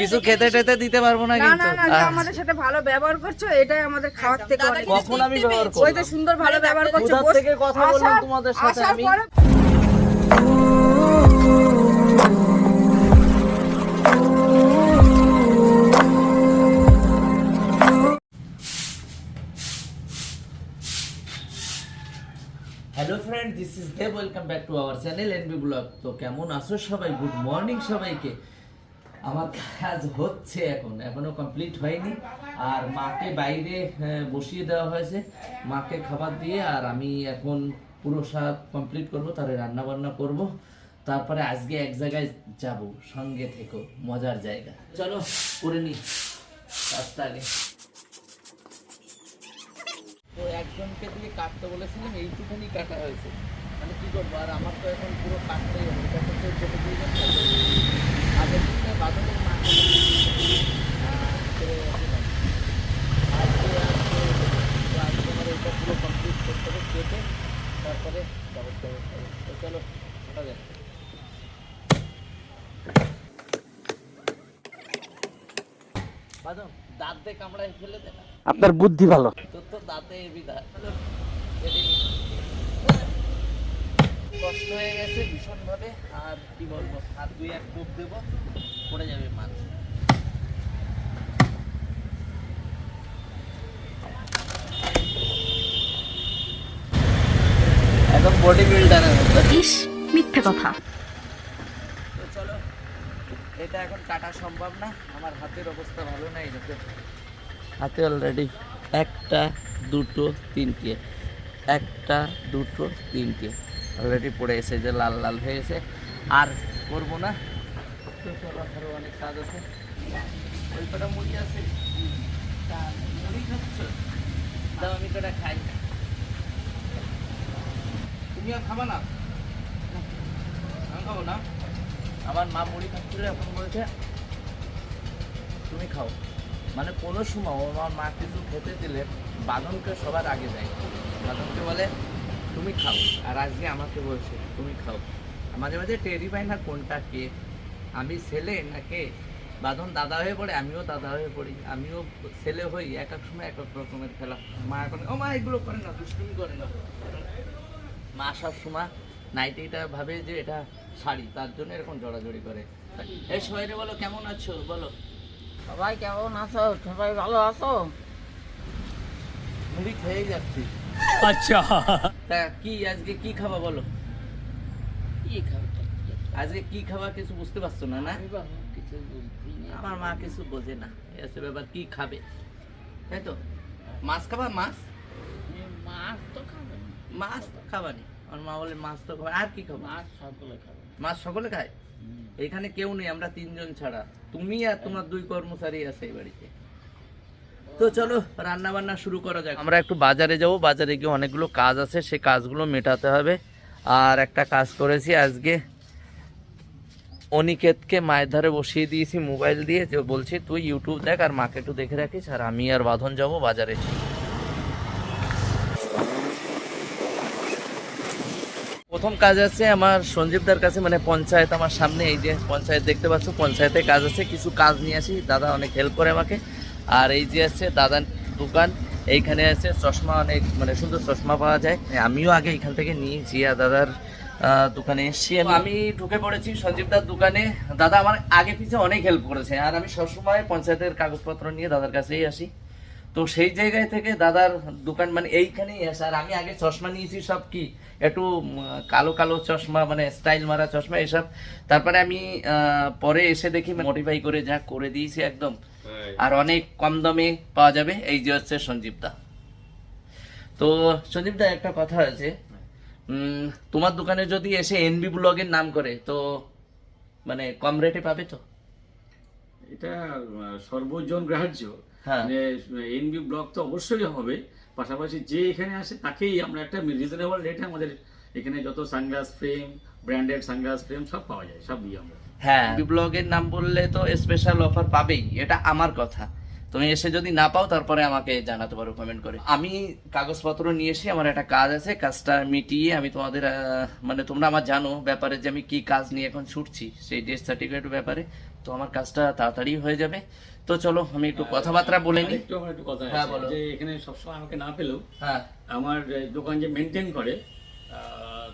কিছু খেতে টেতে দিতে পারব না না কিন্তু। না না যে আমাদের সাথে ভালো ব্যবহার করছ এটাই আমাদের খাওয়ার থেকে অনেক কখন আমি ব্যবহার ওই তো সুন্দর ভালো ব্যবহার করছ বস- থেকে কথা বললাম তোমাদের সাথে আমি? Hello friend this is Dev welcome back to our channel NB blog তো কেমন আছো সবাই? গুড মর্নিং সবাইকে। আমার কাজ হচ্ছে এখন, এখনও কমপ্লিট হয়নি। আর মাকে বাইরে বসিয়ে দেওয়া হয়েছে। মাকে খাবার দিয়ে আর আমি এখন পুরো সাত কমপ্লিট করব তারে রান্না বান্না করব। তারপরে আজকে এক জায়গায় যাব, সঙ্গে থেকো, মজার জায়গা। চলো, করে নি। আগে। তো একজনকে দিয়ে কাটতে বলেছিলাম এইটুখানি কাটা হয়েছে। মানে কি করব, আর আমার তো এখন পুরো কাটতেই হবে চলো বাদম দাঁত দিয়ে কামড়ায় দে আপনার বুদ্ধি ভালো তোর তো দাঁতে কেটে নি। কষ্ট হয়ে গেছে ভীষণ ভাবে আর কি বলব হাত দুই এক কোপ দেবো পড়ে যাবে মাছ এখন বডি ইস মিথ্যে কথা। তো চলো এটা এখন কাটা সম্ভব না আমার হাতের অবস্থা ভালো না হাতে অলরেডি একটা দুটো তিনটে। একটা দুটো তিনটে। অলরেডি পড়ে এসে যে লাল লাল হয়েছে। আর করব না। অনেক কাজ আছে। ওই কটা মুড়ি আছে মুড়ি খাচ্ছ আমি খাই। তুমি আর খাবা না? আমি খাব না? আমার মা মুড়ি এখন বলছে, তুমি খাও। মানে কোনো সময় আমার মা কিছু খেতে দিলে বাদনকে সবার আগে দেয়। বাদনকে বলে তুমি খাও। আর আজকে আমাকে বলছে তুমি খাও। মাঝে মাঝে টেরি পাই না কোনটা কে। আমি ছেলে না কে? বাঁধন দাদা হয়ে পড়ে আমিও দাদা হয়ে পড়ি। আমিও ছেলে হই এক এক সময় এক এক রকমের খেলা। মা এখন ও মা এগুলো করে না দুষ্টুমি করে না। মা সব সময় নাইটিটা ভাবে যে এটা শাড়ি তার জন্য এরকম জড়াজড়ি করে। এই শহরে বলো কেমন আছো? বলো। সবাই কেমন আছো? সবাই ভালো আছো? মুড়ি খেয়ে যাচ্ছি। আচ্ছা। তা কি আজকে কি খাবা বলো? কি খাবে? আজকে কি খাবা কিছু বুঝতে পারছ না না? আমার মা কিছু বোঝে না এসে ব্যাপার কি খাবে? তাই তো? মাছ খাবা? মাছ? মাছ তো খাবে মাছ তো খাবানি আমার মা বলে মাছ তো খাবা আর কি খাবা? মাছ সকলে খাবে। মাছ সকলে খায়? এখানে কেউ নেই আমরা তিনজন ছাড়া। তুমি আর তোমার দুই কর্মচারী আছে এই বাড়িতে। তো চলো রান্না বান্না শুরু করা যাক। আমরা একটু বাজারে যাব, বাজারে গিয়ে অনেকগুলো কাজ আছে, সেই কাজগুলো মেটাতে হবে। আর একটা কাজ করেছি, আজকে অনিকেতকে মায়ের ধারে বসিয়ে দিয়েছি মোবাইল দিয়ে, যে বলছি, তুই ইউটিউব দেখ আর মাকে একটু দেখে রাখিস, আর আমি আর বাঁধন যাব বাজারে। প্রথম কাজ আছে আমার সঞ্জীবদার কাছে মানে পঞ্চায়েত আমার সামনে, এই যে পঞ্চায়েত দেখতে পাচ্ছ, পঞ্চায়েতে কাজ আছে, কিছু কাজ নিয়ে আসি। দাদা অনেক হেল্প করে আমাকে। আর এই যে আছে দাদার দোকান, এইখানে আছে চশমা অনেক মানে সুন্দর চশমা পাওয়া যায়। আমিও আগে এখান থেকে নিয়েছি আর দাদার দোকানে এসছি। আমি ঢুকে পড়েছি সঞ্জীবদার দোকানে। দাদা আমার আগে পিছে অনেক হেল্প করেছে আর আমি সবসময় পঞ্চায়েতের কাগজপত্র নিয়ে দাদার কাছেই আসি। তো সেই জায়গায় থেকে দাদার দোকান মানে এইখানেই আসে। আর আমি আগে চশমা নিয়েছি সব কি, একটু কালো কালো চশমা মানে স্টাইল মারা চশমা এসব। তারপরে আমি পরে এসে দেখি মডিফাই করে যা করে দিয়েছি একদম। আর অনেক কম দামে পাওয়া যাবে। এই যে হচ্ছে সঞ্জীবদা। তো সঞ্জীবদা একটা কথা আছে। তোমার দোকানে যদি এসে এনবি ব্লগের নাম করে তো মানে কম রেটে পাবে তো? এটা সর্বজন গ্রাহ্য। হ্যাঁ। মানে এনবি ব্লক তো অবশ্যই হবে। পাশাপাশি যে এখানে আসে তাকেই আমরা একটা রিজনেবল রেটে আমাদের এখানে যত sunglass frame branded sunglass frame সব পাওয়া যায় সব দিই আমরা। হ্যাঁ। ব্লগের নাম বললে তো স্পেশাল অফার পাবেই এটা আমার কথা। তুমি এসে যদি না পাও তারপরে আমাকে জানাতে পারো কমেন্ট করে। আমি কাগজপত্র নিয়ে এসে আমার একটা কাজ আছে কাজটা মিটিয়ে আমি তোমাদের মানে তোমরা আমার জানো ব্যাপারে যে আমি কি কাজ নিয়ে এখন ছুটছি সেই ডেথ সার্টিফিকেট ব্যাপারে। তো আমার কাজটা তাড়াতাড়ি হয়ে যাবে। তো চলো আমি একটু কথাবার্তা বলে নিই একটু একটু কথা হ্যাঁ, বলো। যে এখানে সবসময় আমাকে না পেলেও হ্যাঁ। আমার দোকান যে মেনটেন করে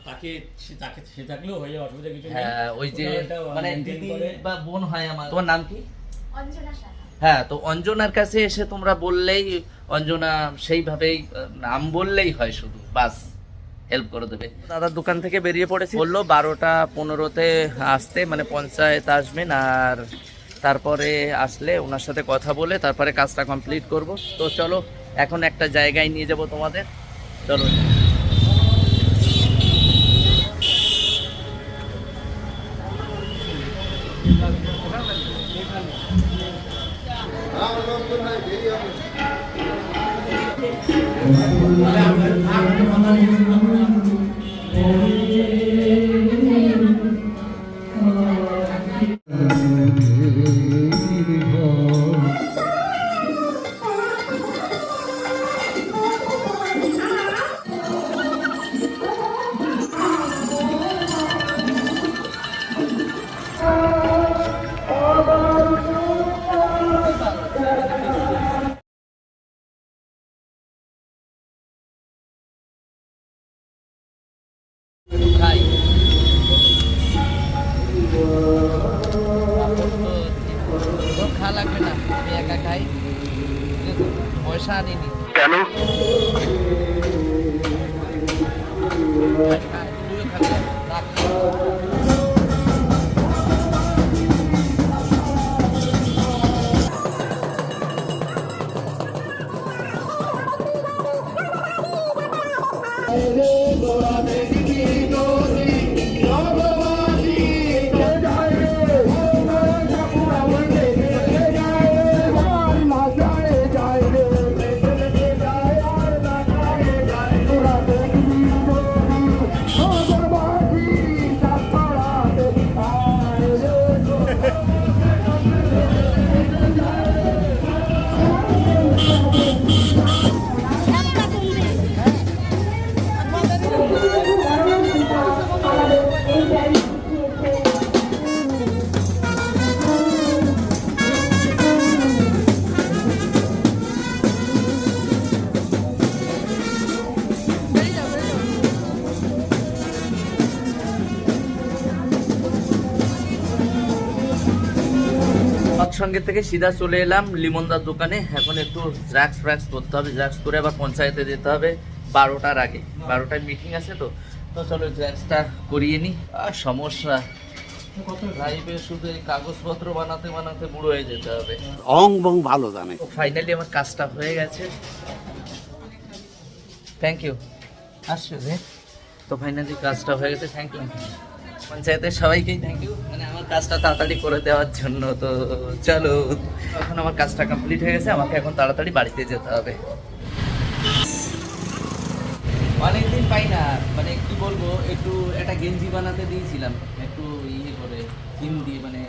তাকে সে- তাকে সে থাকলেও হয়ে যাবে অসুবিধা কিছু নেই। হ্যাঁ ওই যে মানে দিদি বা বোন হয় আমার। তোমার নাম কি? অঞ্জনা হ্যাঁ তো অঞ্জনার কাছে এসে তোমরা বললেই অঞ্জনা সেইভাবেই নাম বললেই হয় শুধু বাস হেল্প করে দেবে। দাদার দোকান থেকে বেরিয়ে পড়েছি। বলল বারোটা পনেরোতে আসতে মানে পঞ্চায়েত আসবেন আর তারপরে আসলে ওনার সাথে কথা বলে তারপরে কাজটা কমপ্লিট করব। তো চলো এখন একটা জায়গায় নিয়ে যাব তোমাদের। চলো। খাই খা লাগবে না আমি একা খাই। পয়সা আনিনি। কেন? সৎসঙ্গে থেকে সিধা চলে এলাম লিমনদার দোকানে। এখন একটু জ্রাক্স ফ্রাক্স করতে হবে জ্রাক্স করে আবার পঞ্চায়েতে যেতে হবে বারোটার আগে। বারোটায় মিটিং আছে তো। তো চলো জ্রাক্সটা করিয়ে নিই আর সমস্যা লাইভে শুধু এই কাগজপত্র বানাতে বানাতে বুড়ো হয়ে যেতে হবে। অং বং ভালো জানে। ফাইনালি আমার কাজটা হয়ে গেছে। থ্যাংক ইউ আসছো তো ফাইনালি কাজটা হয়ে গেছে। থ্যাংক ইউ পঞ্চায়েতের সবাইকেই থ্যাংক ইউ মানে আমার কাজটা তাড়াতাড়ি করে দেওয়ার জন্য, তো চলো, এখন আমার কাজটা কমপ্লিট হয়ে গেছে, আমাকে এখন তাড়াতাড়ি বাড়িতে যেতে হবে। অনেকদিন পাই না মানে কি বলব, একটু একটা গেঞ্জি বানাতে দিয়েছিলাম, একটু ইয়ে করে থিম দিয়ে মানে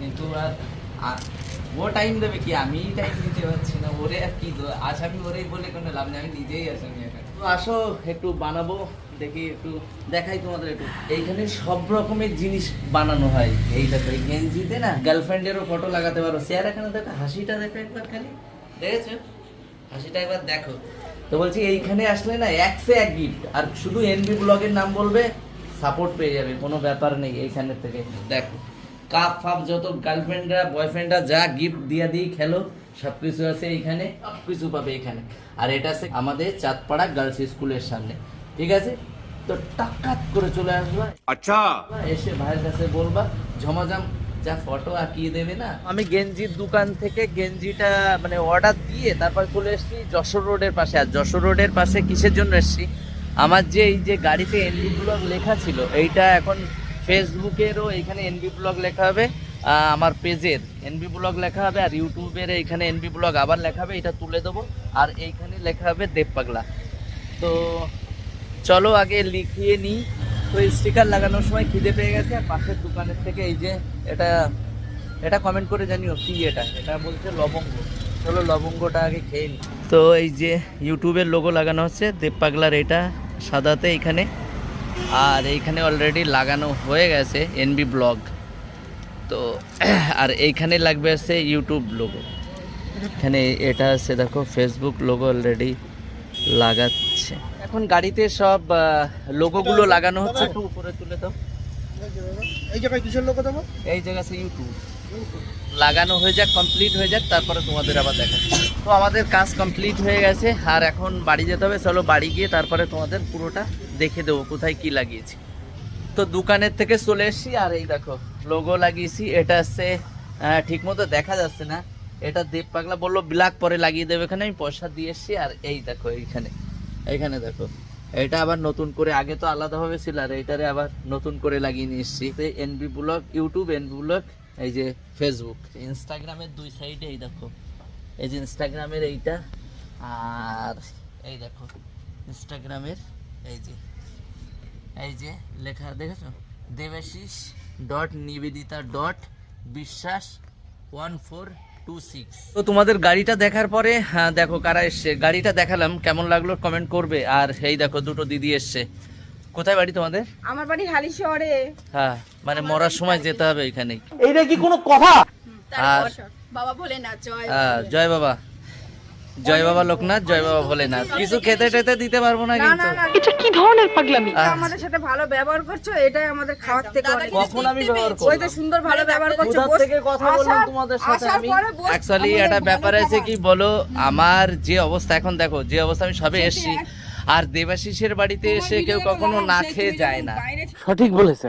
কিন্তু আর ও টাইম দেবে কি? আমি টাইম দিতে পারছি না, ওরে আর কি আসামি ওরেই বলে কোনো লাভ নেই, আমি নিজেই আসামি এখন তো আসো, একটু বানাবো। দেখি একটু দেখাই তোমাদের একটু। এইখানে সব রকমের জিনিস বানানো হয়। এই দেখো, এই গেঞ্জিতে না গার্লফ্রেন্ডেরও ফটো লাগাতে পারো। শেয়ার এখানে দেখো, হাসিটা দেখো একবার খালি। দেখেছ? হাসিটা একবার দেখো। তো বলছি, এইখানে আসলে না, একসে এক গিফট আর শুধু এনবি ব্লগের নাম বলবে সাপোর্ট পেয়ে যাবে, কোনো ব্যাপার নেই এইখানে থেকে। দেখো কাপ ফাপ যত গার্লফ্রেন্ডরা বয়ফ্রেন্ডরা যা গিফট দিয়া দিয়ে খেলো সব কিছু আছে এইখানে সব কিছু পাবে এখানে। আর এটা আছে আমাদের চাঁদপাড়া গার্লস স্কুলের সামনে। ঠিক আছে? তো টাকাত করে চলে আসবা। আচ্ছা। এসে ভাইয়ের কাছে বলবা ঝমাঝম যা ফটো আঁকিয়ে দেবে না? আমি গেঞ্জির দোকান থেকে গেঞ্জিটা মানে অর্ডার দিয়ে তারপর চলে এসেছি যশোর রোডের পাশে। আর যশোর রোডের পাশে কিসের জন্য এসেছি? আমার যে এই যে গাড়িতে এনবি ব্লগ লেখা ছিল এইটা এখন ফেসবুকেরও এখানে এনবি ব্লগ লেখা হবে আমার পেজের এনবি ব্লগ লেখা হবে আর ইউটিউবের এখানে এনবি ব্লগ আবার লেখা হবে এটা তুলে দেবো। আর এইখানে লেখা হবে দেবপাগলা। তো চলো আগে লিখিয়ে নিই। তো স্টিকার লাগানোর সময় খিদে পেয়ে গেছে, আর পাশের দোকানের থেকে এই যে এটা এটা কমেন্ট করে জানিও কি এটা? এটা বলছে লবঙ্গ। চলো লবঙ্গটা আগে খেয়ে নিই। তো এই যে ইউটিউবের লোগো লাগানো হচ্ছে, দেব পাগলার এটা সাদাতে এখানে। আর এইখানে অলরেডি লাগানো হয়ে গেছে এনবি ব্লগ তো, আর এইখানে লাগবে আছে ইউটিউব লোগো এখানে এটা আছে দেখো ফেসবুক লোগো অলরেডি লাগাচ্ছে। এখন গাড়িতে সব লোগোগুলো লাগানো হচ্ছে। একটু উপরে তুলে দাও। এই জায়গায় কিসের লোক দেবো? এই জায়গা আছে ইউটিউব লাগানো হয়ে যাক কমপ্লিট হয়ে যাক তারপরে তোমাদের আবার দেখা তো আমাদের কাজ কমপ্লিট হয়ে গেছে আর এখন বাড়ি যেতে হবে। চলো বাড়ি গিয়ে তারপরে তোমাদের পুরোটা দেখে দেবো কোথায় কি লাগিয়েছি। তো দোকানের থেকে চলে এসেছি আর এই দেখো লোগো লাগিয়েছি। এটা হচ্ছে ঠিক মতো দেখা যাচ্ছে না। এটা দেব পাগলা বলল ব্ল্যাক পরে লাগিয়ে দেবে এখানে আমি পয়সা দিয়ে এসেছি। আর এই দেখো এইখানে। এইখানে দেখো। এটা আবার নতুন করে, আগে তো আলাদাভাবে ছিল, আর এইটারে আবার নতুন করে লাগিয়ে নিয়ে এসেছি। NB blog YouTube NB blog এই যে ফেসবুক ইনস্টাগ্রামের দুই সাইডে এই দেখো। এই যে ইনস্টাগ্রামের এইটা, আর এই দেখো ইনস্টাগ্রামের এই যে এই যে লেখা, দেখেছ? Debashis dot Nivedita dot Biswas one four তো তোমাদের গাড়িটা দেখার পরে হ্যাঁ দেখো কারা এসছে। গাড়িটা দেখালাম কেমন লাগল কমেন্ট করবে। আর এই দেখো দুটো দিদি এসছে। কোথায় বাড়ি তোমাদের? আমার বাড়ি হালি শহরে হ্যাঁ মানে মরার সময় যেতে হবে এখানেই। আর বাবা বলে না জয় আহ, জয় বাবা। জয় বাবা লোকনাথ জয় বাবা ভোলেনাথ। কিছু খেতে টেতে দিতে পারব না কিন্তু। না না। আহ, আমাদের সাথে ভালো ব্যবহার করছ এটাই আমাদের খাওয়ার থেকে অনেক কখন আমি ব্যবহার ওই তো সুন্দর ভালো ব্যবহার করছ বস- থেকে কথা বললাম তোমাদের সাথে আমি? অ্যাকচুয়ালি একটা ব্যাপার আছে কি বলো আমার যে অবস্থা এখন দেখো যে অবস্থা আমি সবে এসেছি। আর দেবাশিসের বাড়িতে এসে কেউ কখনো না খেয়ে যায় না। বাইরে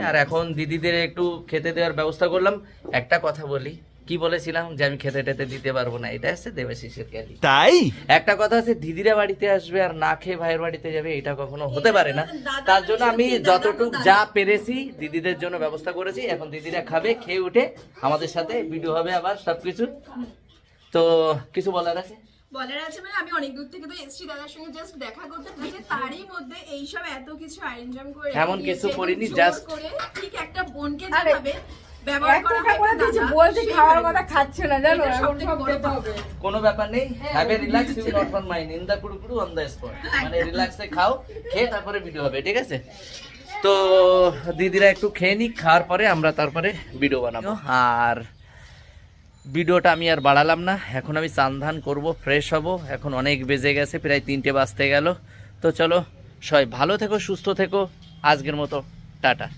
আর এখন দিদিদের একটু খেতে দেওয়ার ব্যবস্থা করলাম। একটা কথা বলি কি বলেছিলাম যে আমি খেতে টেতে দিতে পারব না? এটা হচ্ছে দেবাশিসের ক্যালি। তাই? একটা কথা আছে দিদিরা বাড়িতে আসবে আর না খেয়ে ভাইয়ের বাড়িতে যাবে এটা কখনো হতে পারে না। তার জন্য আমি যতটুকু যা পেরেছি দিদিদের জন্য ব্যবস্থা করেছি। এখন দিদিরা খাবে খেয়ে উঠে আমাদের সাথে ভিডিও হবে আবার সবকিছু। তো কিছু বলার আছে? বলার আছে মানে আমি অনেক দূর থেকে তো এসছি দাদার সঙ্গে জাস্ট দেখা করতে। যে তারই মধ্যে এইসব এত কিছু আয়োজন করে এমন কিছু করিনি, জাস্ট করে ঠিক একটা বোনকে যেভাবে হয় কোনো ব্যাপার নেই। Have a relax you not on mind in the কুড়ুকুড়ু on the spot মানে রিল্যাক্সে খাও খেয়ে তারপরে ভিডিও হবে ঠিক আছে? তো দিদিরা একটু খেয়ে নিক খাওয়ার পরে আমরা তারপরে ভিডিও বানাবো। আর ভিডিওটা আমি আর বাড়ালাম না। এখন আমি চান ধান করব ফ্রেশ হব। এখন অনেক বেজে গেছে প্রায় তিনটে বাজতে গেল। তো চলো সবাই ভালো থেকো সুস্থ থেকো। আজকের মতো টাটা।